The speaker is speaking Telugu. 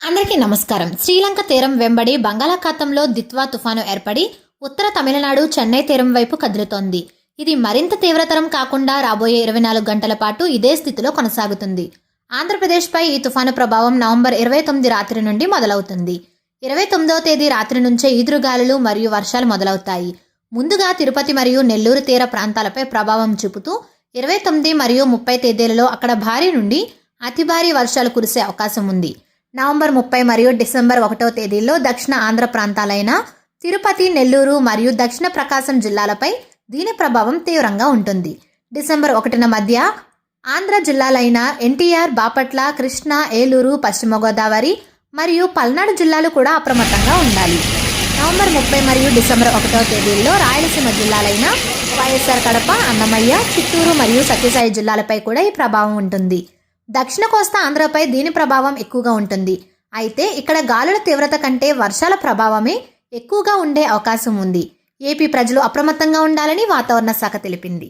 అందరికీ నమస్కారం. శ్రీలంక తీరం వెంబడి బంగాళాఖాతంలో దిత్వా తుఫాను ఏర్పడి ఉత్తర తమిళనాడు చెన్నై తీరం వైపు కదులుతోంది. ఇది మరింత తీవ్రతరం కాకుండా రాబోయే ఇరవై నాలుగు గంటల పాటు ఇదే స్థితిలో కొనసాగుతుంది. ఆంధ్రప్రదేశ్పై ఈ తుఫాను ప్రభావం నవంబర్ ఇరవై తొమ్మిది రాత్రి నుండి మొదలవుతుంది. ఇరవై తొమ్మిదవ తేదీ రాత్రి నుంచే ఈదురుగాలులు మరియు వర్షాలు మొదలవుతాయి. ముందుగా తిరుపతి మరియు నెల్లూరు తీర ప్రాంతాలపై ప్రభావం చూపుతూ ఇరవై తొమ్మిది మరియు ముప్పై తేదీలలో అక్కడ భారీ నుండి అతి భారీ వర్షాలు కురిసే అవకాశం ఉంది. నవంబర్ ముప్పై మరియు డిసెంబర్ ఒకటో తేదీల్లో దక్షిణ ఆంధ్ర ప్రాంతాలైన తిరుపతి నెల్లూరు మరియు దక్షిణ ప్రకాశం జిల్లాలపై దీని ప్రభావం తీవ్రంగా ఉంటుంది. డిసెంబర్ ఒకటిన మధ్య ఆంధ్ర జిల్లాలైన ఎన్టీఆర్ బాపట్ల కృష్ణా ఏలూరు పశ్చిమ గోదావరి మరియు పల్నాడు జిల్లాలు కూడా అప్రమత్తంగా ఉండాలి. నవంబర్ ముప్పై మరియు డిసెంబర్ ఒకటో తేదీల్లో రాయలసీమ జిల్లాలైన వైఎస్ఆర్ కడప అన్నమయ్య చిత్తూరు మరియు సత్యసాయి జిల్లాలపై కూడా ఈ ప్రభావం ఉంటుంది. దక్షిణ కోస్తా ఆంధ్రపై దీని ప్రభావం ఎక్కువగా ఉంటుంది. అయితే ఇక్కడ గాలుల తీవ్రత కంటే వర్షాల ప్రభావమే ఎక్కువగా ఉండే అవకాశం ఉంది. ఏపీ ప్రజలు అప్రమత్తంగా ఉండాలని వాతావరణ శాఖ తెలిపింది.